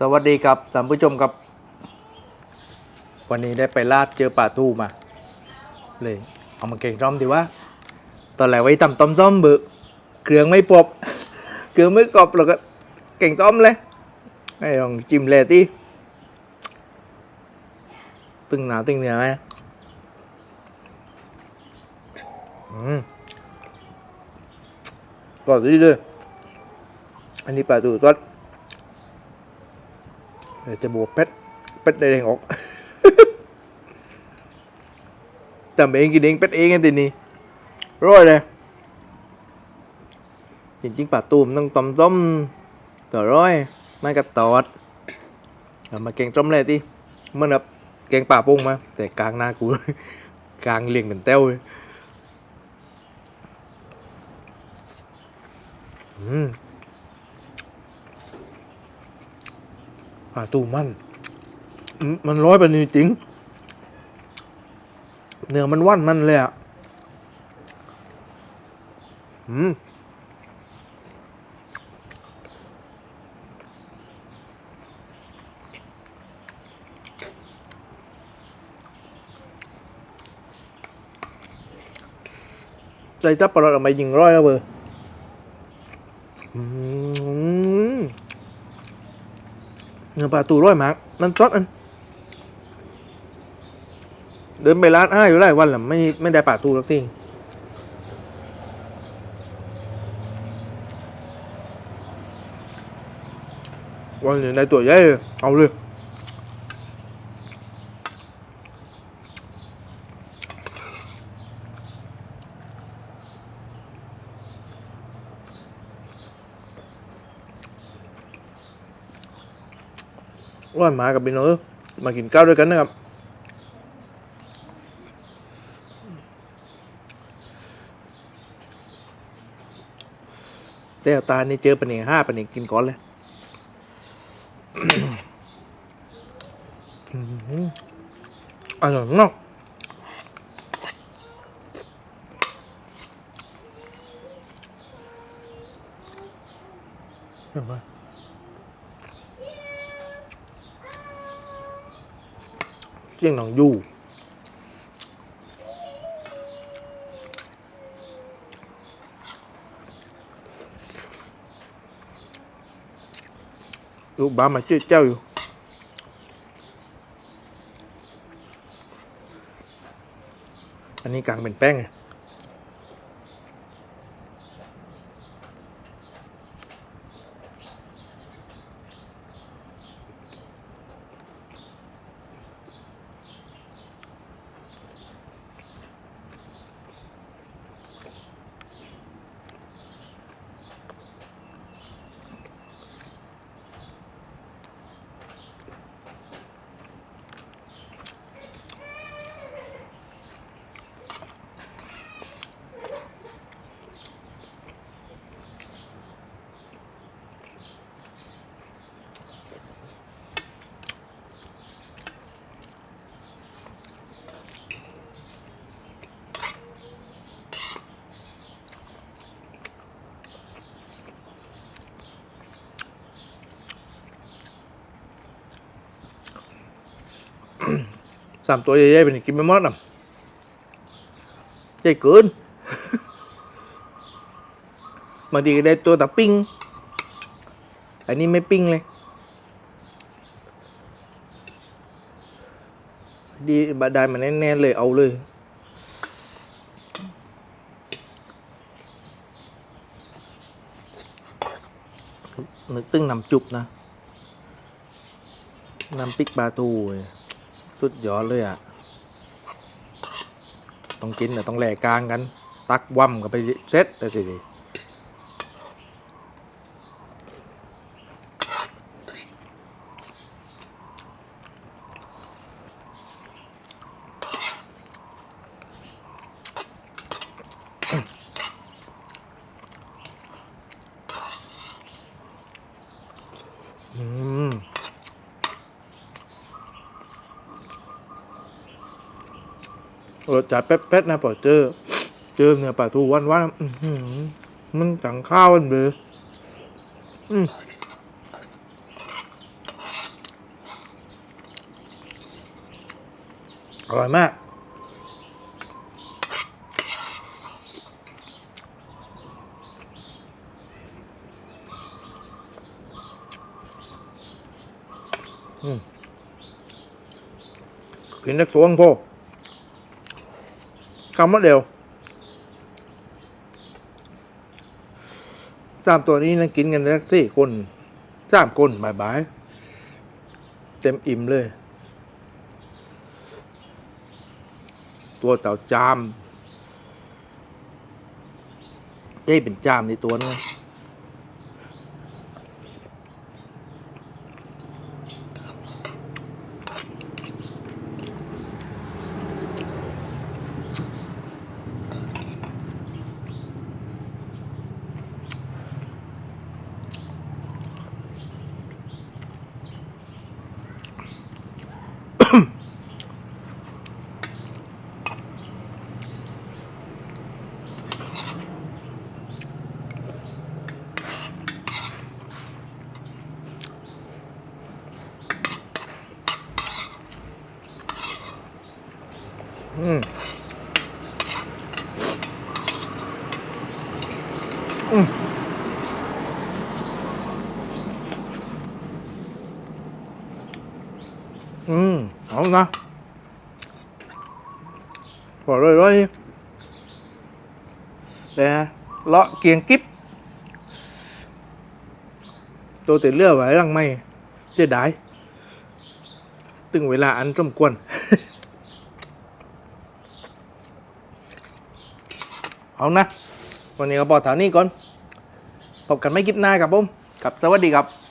สวัสดีครับท่านผู้ชมครับ วันนี้ได้ไปลาดเจอป่าตู้มา เลยเอามาเก่งร่อมดีว่า ตอนแรกไว้ทำต้มส้มเบือเครื่องไม่ปบเครื่องไม่กรอบแล้วก็เก่งต้มเลยให้ลองจิ้มเลยที่ตึงหนาวตึงเหนือไหมอืมกรอบดีเลยอันนี้ป่าตู้ทอดเดี๋ยว จะบวกเป็ดเป็ดได้แดงออกทำเองกินเองเป็ดเองไงทีนี้ร้อยเลยจริงๆปลาตูมต้องต้มต้มต่อร้อยไม่กับตอดเอามาแกงต้มเลยทีเมื่อนับแกงป่าปุ้งมา แต่กลางหน้ากูกลางเลียงเป็นเต้วเลยอืม ปลาตู้มัน มันร้อยไปนี่จริง เนื้อมันว่านมันเลยอะอืมใจจับปลาหลอดออกมายิงร้อยแล้วเบอร์อืม เงินปลาตูร้อยมากนั่นซอดอันเดินไปร้านอ้าอยู่หลายวันแหละไม่ไม่ได้ปลาตูสักทีวันนี้ได้ตัวใหญ่เลยเอาเลย ร้อยหมากับพี่น้องเอ้ยมากินข้าวด้วยกันนะครับแต่ตานี่เจอปันเองห้าปันเองกินก่อนเลยอื้อหืออร่อยมากเห็นไหม เจียงหนองยูลูกบ้ามาเจ้าเจ้าอยู่อันนี้กลางเป็นแป้งไง สามตัวใหญ่ๆเป็นกินไม่หมดอะใหญ่เกินบางทีก็ได้ตัวแต่ปิ้ง อันนี้ไม่ปิ้งเลย ดีบาดาลมันแน่นๆเลยเอาเลยนึกตึ้งนำจุบนะนำปิกปลาทูเว้ย สุดยอดเลยอะ ต้องกินแต่ต้องแหลกกลางกัน ตักว่ำกับไปเซ็ตแต่สิ รสจัดเป๊ดๆนะปอเจอเจอเนี่ยปลาทูวันว่ามันสั่งข้าวมันเบืออร่อยมากกินนักสวงพ่อ คำว่าเดียวสามตัวนี้นั่งกินกันสักสี่คนสามคนบายบาย เต็มอิ่มเลย ตัวเต่าจามเอ้ยเป็นจามในตัวนึง พอเลยเลยแต่เลาะเกียงกิ๊บตัวติดเลือไว้ลังไม่เสียดายตึงเวลาอันสมควรเอานะ วันนี้ก็บอกเท่านี้ก่อน พบกันไม่คลิปหน้าครับผมกับ สวัสดีครับ